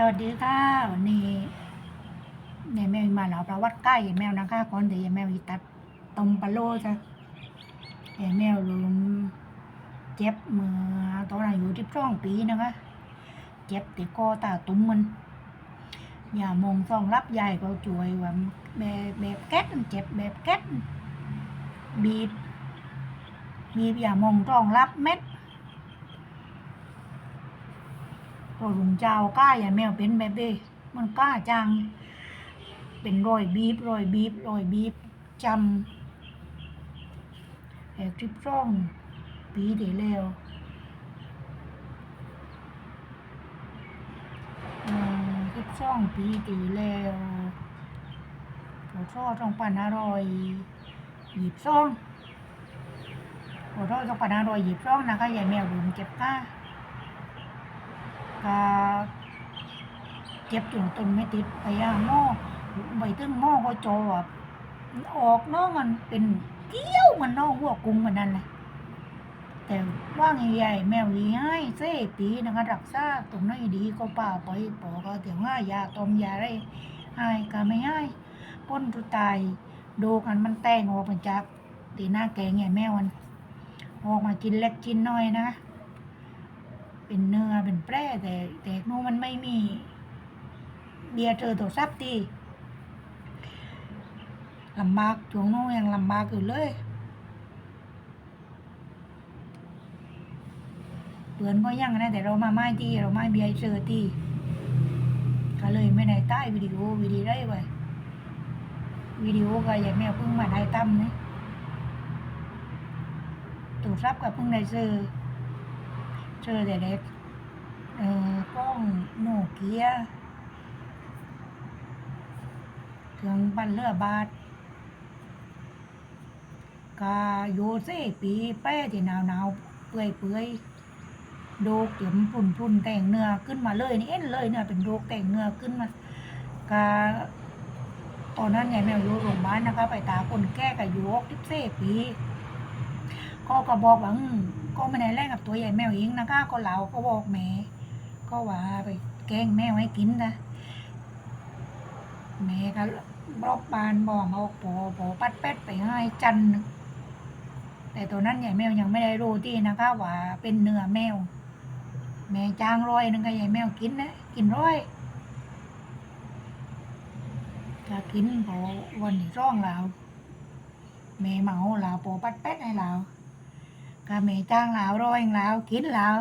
สวัสดีค่ะวันนี้ยายแมวมาเล่าประวัติใกล้ยายแมวนะคะก่อนเดี๋ยวยายแมวอีตัดตมปลาโลจ้ะยายแมวลืมเจ็บเมื่อตอนอายุที่ช่องปีนะคะเจ็บติดคอตาตุ้มมันอย่ามองซองรับยายก็ช่วยว่าแบบแบบแก๊สเจ็บแบบแก๊สบีบบีบอย่ามองซองรับเม็ด พอลุงเจ้าก้าอย่าแมวเป็นแบบนี้มันกล้าจัง เป็นรอยบีบรอยบีบรอยบีบจำแหกทริปร่องปีเดียวแล้วอืมทริปร่องปีเดียวแล้วพอท่อต้องปันอร่อยหยิบซ่องพอท่อต้องปันอร่อยหยิบซ่องนะคะอย่าแมวลืมเก็บผ้า ก็เจ็บถึงตนไม่ติดไปย่าหม้อไปตึงหม้อก็จอแบบออกเนาะมันเป็นเกี้ยวมันนาะหัวกุ้งมันนั่นแหละแต่ว่างใหญ่แมวให้เส้ปีนะคะรักษาตรงไหนดีก็ป่าไปปอก็เดี๋ยวว่ายาต้มยาไรให้ก็ไม่ให้พ้นทุตายดูกันมันแตงออกมาจากตีหน้าแกงไงแมวมันออกมากินเล็กกินน้อยนะ เป็นเนื้อเป็นแปร่แต่แต่โน้มันไม่มีเบียเจอตัวซับตีลำบากช่วงโน้ยังลำบากอยู่เลยเปือนก็ยังนะแต่เรามาไม่ตีเราไม่เบียเจอตีก็เลยไม่ได้ใต้วิดีโอวิดีได้ไว้วิดีโอก็ย่าแมวเพิ่งมาได้ตั้มนี่ตัวซับก็เพิ่งได้เจอ เจอแต่เด็กเอ่อกล้องโนเกียเครื่องปั้นเรือบาทกาโยเซปีแป้ที่หนาวหนาวเปื่อยเปื่อยๆโดกเดี๋ยวปุ่นปุ่นๆแต่งเนื้อขึ้นมาเลยนี่เอ็นเลยเนี่ยเป็นโรคแต่งเนื้อขึ้นมากาตอนนั้นยายแมวอยู่โรงพยาบาลนะคะ ไปตาคนแก้กับโยกทิพเซปีก็ก็บอกว่า ก็ไม่ได้แลกกับตัวใหญ่แมวเองนะคะ ก็เราก็บอกแม่ก็ว่าไปแกล้งแมวให้กินนะแม่ก็รอบบานบอกเอาปอปอปัดเป็ดไปให้จันแต่ตัวนั้นใหญ่แมวยังไม่ได้รู้ที่นะคะว่าเป็นเนื้อแมว แม่จ้างร้อยนึงก็ใหญ่แมวกินนะกินร้อยก็กินพอวันที่ร่องเราแม่เมาเราปอปัดเป็ดให้เรา กาเมจ้างลาวร้อยลาวกินลาว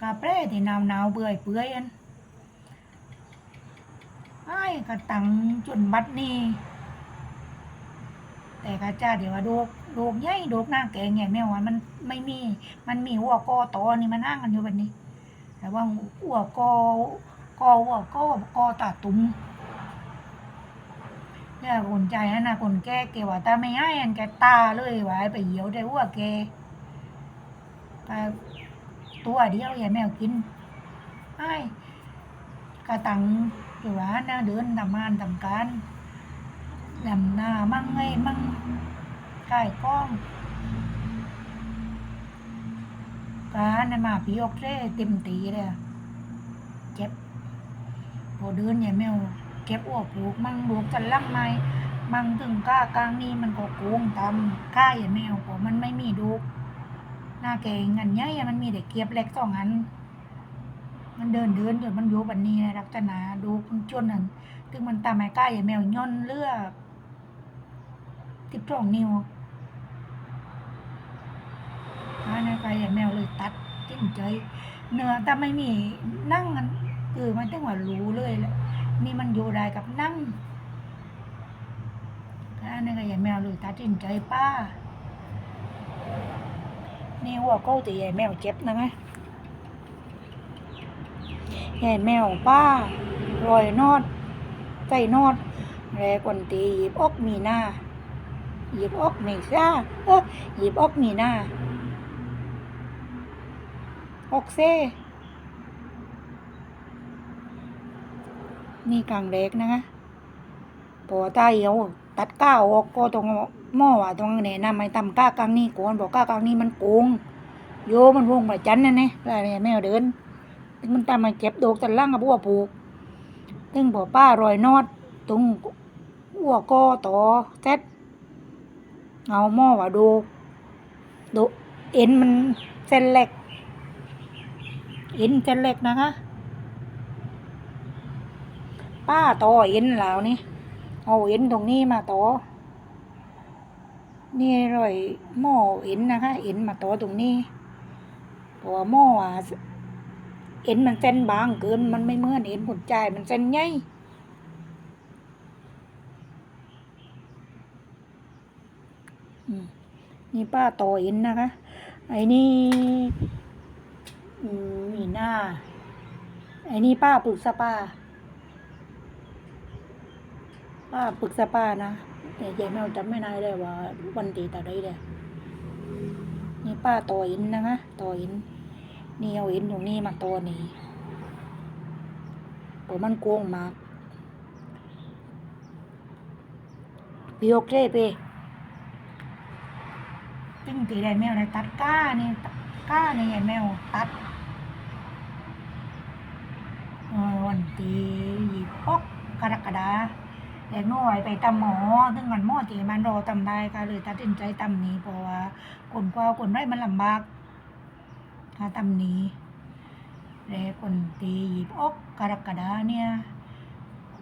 กาเปร่ที่นาวหนาวเบื่อยเปื่อยอันไอ้กระตังจุนบัดนี้แต่กาจ้าเดี๋ยวว่าโดกโดกใหญ่โดกหน้าแกงใหญ่แม่ว่ามันไม่มี มันมีหัวกอตอนี่มันนั่งกันอยู่แบบนี้ แต่ว่าหัวกอกอหัวกอกอตาตุ้ม เนี่ยคนใจนะนะคนแก่แกว่าตาไม่ให้อันแกตาเลยว่าให้ไปเหี่ยวได้หัวแกก็ตัวเดียวอย่าแมวกินไอ้กระตังอยู่ว่านะเดินทำงานทำการดำหน้ามั่งไงมั่งกายกล้องการนั่นมาปีออกเร่เต็มตีเลยเจ็บพอเดินอย่าแมว เก็บอวกลูกมั่งลูกกันลักไม้มั่งถึงก้ากลางนี่มันก็โกงตำก้าอย่าแมวเพราะมันไม่มีดูกหน้าแกงอันใหญ่อะมันมีแต่เก็บเล็กสองอัน มันเดินเดินเดี๋ยวมันอยู่บันนี้นะรักษณาดูมันจนนั่นถึงมันตามไม้ก้าอย่าแมวย่นเลือดติดตรองนิ้วอันนั้นก้าอย่าแมวเลยตัดจิ้มใจเนื้อแต่ไม่มีนั่งกันคือมันต้องว่ารู้เลยแหละ นี่มันอยู่ได้กับนั่งอันนี้ก็ย่าแมวเลยตัดสินใจป้า นี่หัวก้ตีใหญ่แมวเจ็บนะไงใหญ่แมวป้ารอยนอดใส่นอดแรกวนตีหยิบอกมีหน้าหยิบออกไม่ซ่าเออหยิบออกมีหน้าออกเซ่ นี่กลางเล็กนะคะพอตาเหี่ยวตัดก้าวออกก็ตรงหม้อว่าตรงเนี่ยนำไม่ตำก้ากลางนี่ก่อนบอกก้ากลางนี่มันโกงโยมันวงประจันนั่นนี่แล้วแมวเดินถึงมันตามมาเก็บโดกแต่ล่างกับบัวปลูกถึงบ่อป้ารอยนอดตรงหัวกอต่อเซ็ตเอาหม้อว่าดูดูเอ็นมันเส้นเล็กเอ็นเส้นเล็กนะคะ ป้าต่อเอ็นแล้วนี่เอาเอ็นตรงนี้มาต่อนี่รอยหม้อเอ็นนะคะ เอ็นมาต่อตรงนี้เพราะว่าหม้ออะเอ็นมันเส้นบางเกินมันไม่เมื่อนเอ็นหุ่นใจมันเส้นใหญ่มนี่ป้าต่อเอ็นนะคะ ไอ้นี่อืมมีหน้า ไอ้นี่ป้าปรึกษาป้า ป้าปรึกษาป้านะแต่ยายแมวจำไม่ได้เลยว่า วันตีแตาได้เลยนี่ป้าต่ออินนะคะต่ออินนี่เอาอินตรงนี้มาตัวนี้เพราะมันโกงมากพี่โอเคไปตึ้งตีได้แมวเลยตัดก้านี่ก้านี่ยายแมวตัดวันตียี่ปกกรกฎา แต่น้อยไปตำหมอถึงกันหมอที่มันรอตำได้ก็เลยตัดสินใจตำนี้เพราะว่าคนกว่าคนไรมันลำบากถ้าตำนี้แล้วคนตียี่ปกกรกฎาเนี่ย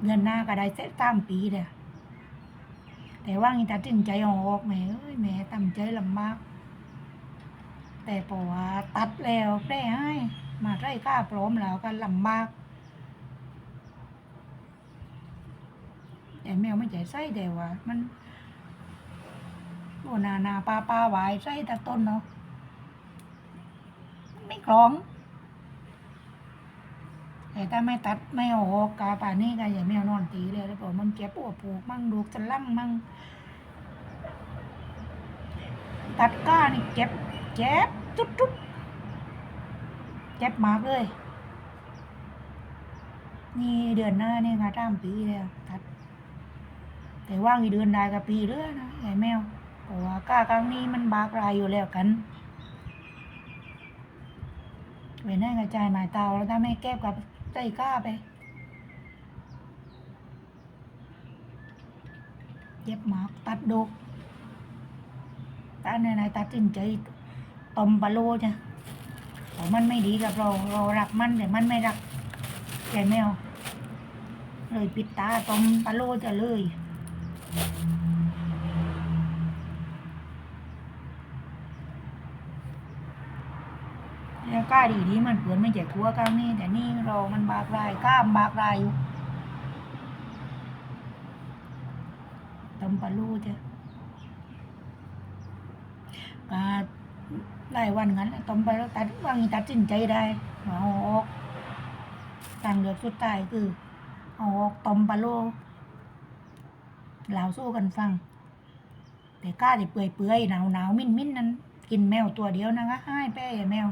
เดือนหน้าก็ได้เสร็จสามปีเลยแต่ว่างี้ตัดสินใจออกแหม่เอ้ยแม่ตำใจลำบากแต่เพราะว่าตัดแล้วแป้ให้มาไร่ก้าพร้อมแล้วก็ลำบาก แต่แมวไม่ใจใส่แต่ว่ามันโอนานาปลาปลาหวายใส่แตะต้นเนาะไม่คล้อง แต่ถ้าไม่ตัดไม่ออกกาป่านนี้ก็อย่าแมวนอนตีเลยแล้วบอกมันเจ็บปวดผูกมั่งดูกจะลั่งมั่งตัดก้านี่เจ็บเจ็บจุดจุดเจ็บมากเลย นี่เดือนหน้านี่ค่ะตามปีแล้วตัด แต่ว่างอีเดือนได้กับปีเรื่อยนะไอ้แมวเพราะว่าก้าครั้งนี้มันบากรายอยู่แล้วกันเว้นให้กระจายหมายเตาแล้วถ้าไม่แก้กับใจกล้าไปเย็บหมากตัดดกตัดในไหนตัดสินใจต้มปลาโลจ้ะเพราะมันไม่ดีกับเราเรารักมันแต่มันไม่รักใจแมวเลยปิดตาต้มปลาโลจะเลย แล้ว กล้าดีดีมันเปือนไม่เจ็บหัวก้างนี่แต่นี่เรามันบากรายกล้ามบากรายอยู่ตำปลาลูจ้ะกาหลายวันงั้นต้มไปแล้วตัดวางตัดสินใจได้เอาออกทางเลือกสุดท้ายคือเอาออกต้มปลาโลเหลาสู้กันฟัง แต่กล้าที่เปื่อยเปื่อยหนาวหนาวมิ้นมิ้นนั้นกินแมวตัวเดียวนะคะให้แป้แมว